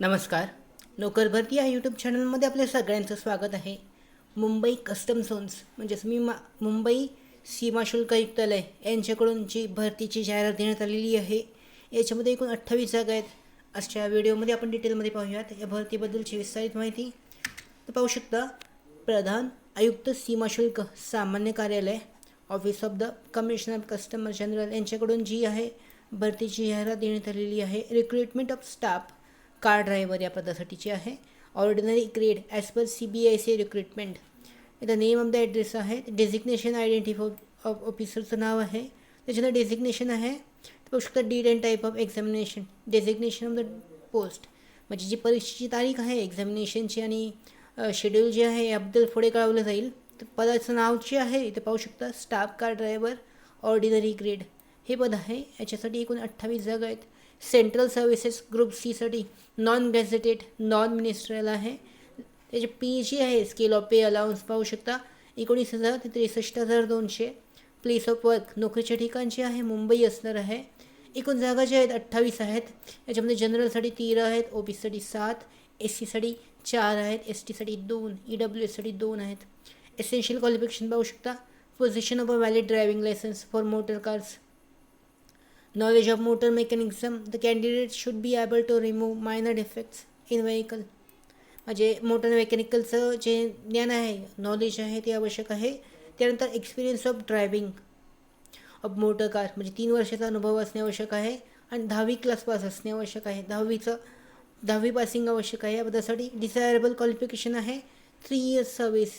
नमस्कार. नोकर भरती या यूट्यूब चॅनलमध्ये आपल्या सगळ्यांचं स्वागत आहे. मुंबई कस्टम झोन्स म्हणजेच मी मा मुंबई सीमा शुल्क आयुक्तालय यांच्याकडून जी भरतीची जाहिरात देण्यात आलेली आहे याच्यामध्ये एकूण अठ्ठावीस जागा आहेत. अशा व्हिडिओमध्ये आपण डिटेलमध्ये पाहूयात. या भरतीबद्दलची विस्तारित माहिती तर पाहू शकता प्रधान आयुक्त सीमा शुल्क सामान्य कार्यालय office of the commissioner of customer general यांच्याकडून जी आहे भरतीची जाहिरात देण्यात आलेली आहे. Recruitment of staff car driver या पदासाठीची आहे. Ordinary grade as per C B I C recruitment इथं नेम ऑफ द ॲड्रेस आहे. डेझिग्नेशन आयडेंटिफो ऑफ ऑफिसरचं नाव आहे. त्याच्यानंतर डेझिग्नेशन आहे. बघू शकता deed and type of examination designation of the post म्हणजे जी परीक्षेची तारीख आहे एक्झामिनेशनची आणि शेड्यूल जे आहे याबद्दल पुढे कळवलं जाईल. तर पदाचं नाव जे आहे इथे पाहू शकता staff car driver ordinary grade हे पद आहे. याच्यासाठी एकूण अठ्ठावीस जागा आहेत. सेंट्रल सर्व्हिसेस ग्रुप सीसाठी नॉन गॅझेटेड नॉन मिनिस्ट्रियल आहे. त्याचे पी जी आहे स्केल ऑफ पे अलाउन्स पाहू शकता. एकोणीस हजार ते त्रेसष्ट हजार दोनशे. प्लेस ऑफ वर्क नोकरीच्या ठिकाणची आहे मुंबई असणार आहे. एकूण जागा ज्या आहेत अठ्ठावीस आहेत. याच्यामध्ये जनरलसाठी तेरा आहेत ओ बीसाठी सात एस सीसाठी चार आहेत एस टीसाठी दोन ई डब्ल्यू एससाठी दोन आहेत. एसेन्शियल क्वालिफिकेशन पाहू शकता. Possession of a valid driving licence for motor cars knowledge of motor mechanism the candidate should be able to remove minor defects in vehicle म्हणजे मोटर मेकॅनिकलचं जे ज्ञान आहे नॉलेज आहे ते आवश्यक आहे. त्यानंतर experience of driving of motor car म्हणजे तीन वर्षाचा अनुभव असणे आवश्यक आहे आणि दहावी क्लास पास असणे आवश्यक आहे. दहावीचं दहावी पासिंग आवश्यक आहे. त्यासाठी डिझायरेबल क्वालिफिकेशन आहे. Three years service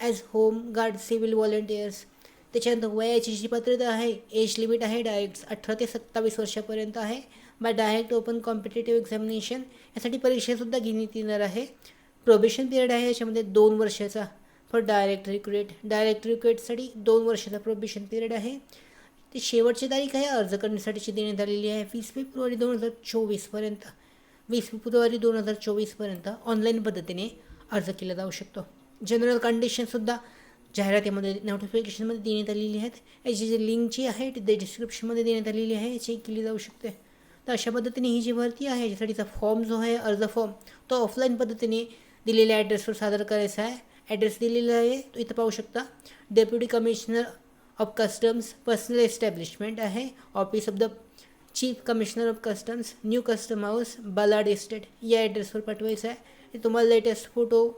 as home guard civil volunteers त्याच्यानंतर वयाची जी पात्रता आहे एज लिमिट आहे डायरेक्ट अठरा ते सत्तावीस वर्षापर्यंत आहे. By direct open competitive examination यासाठी परीक्षासुद्धा घेण्यात येणार आहे. प्रोबेशन पिरियड आहे याच्यामध्ये दोन वर्षाचा फॉर डायरेक्ट रिक्रुएट डायरेक्ट रिक्रुएटसाठी दोन वर्षाचा प्रोबेशन पिरियड आहे. ते शेवटची तारीख आहे अर्ज करण्यासाठीची देण्यात आलेली आहे. वीस फेब्रुवारी दोन हजार चोवीसपर्यंत वीस फेब्रुवारी दोन हजार चोवीसपर्यंत ऑनलाईन पद्धतीने अर्ज केला जाऊ शकतो. जनरल कंडिशनसुद्धा जाहिरातीमध्ये नोटिफिकेशनमध्ये देण्यात आलेली आहेत. याची जी लिंक जी आहे ती डिस्क्रिप्शनमध्ये देण्यात आलेली आहे. चेक केली जाऊ शकते. तर अशा पद्धतीने ही जी भरती आहे याच्यासाठीचा फॉर्म जो आहे अर्ज फॉर्म तो ऑफलाईन पद्धतीने दिलेल्या ॲड्रेसवर सादर करायचा आहे. ॲड्रेस दिलेला आहे तो इथं पाहू शकता. Deputy commissioner of customs personnel establishment आहे. Office of the chief commissioner of customs new custom house Ballard estate या ॲड्रेसवर पाठवायचं आहे. तुम्हाला लेटेस्ट फोटो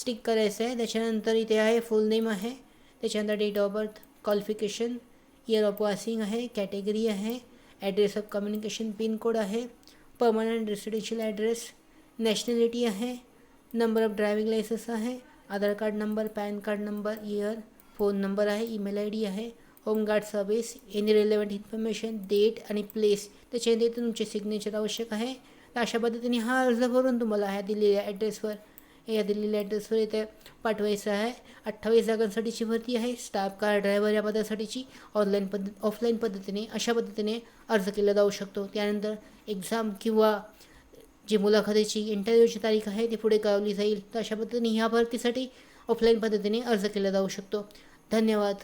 स्टिक करायचं आहे त्याच्यानंतर इथे आहे फुल नेम आहे. त्याच्यानंतर date of birth qualification year of passing आहे कॅटेगरी आहे address of communication pin code आहे परमनंट रेसिडेन्शियल ॲड्रेस नॅशनॅलिटी आहे नंबर ऑफ ड्रायव्हिंग लायसन्स आहे Aadhaar card number PAN card number year phone number आहे email I D आहे home guard service any relevant information date आणि place त्याच्यानंतर तुमचे signature आवश्यक आहे. तर अशा पद्धतीने हा अर्ज भरून तुम्हाला ह्या दिलेल्या ॲड्रेसवर या दिलेल्या ॲड्रेसवर इथे पाठवायचं आहे. अठ्ठावीस जागांसाठीची भरती आहे. स्टाफ कार ड्रायव्हर या पदासाठीची ऑनलाईन पद्धत ऑफलाईन पद्धतीने अशा पद्धतीने अर्ज केला जाऊ शकतो. त्यानंतर एक्झाम किंवा जी मुलाखतीची इंटरव्ह्यूची तारीख आहे ती पुढे कळवली जाईल. तर अशा पद्धतीने ह्या भरतीसाठी ऑफलाईन पद्धतीने अर्ज केला जाऊ शकतो. धन्यवाद.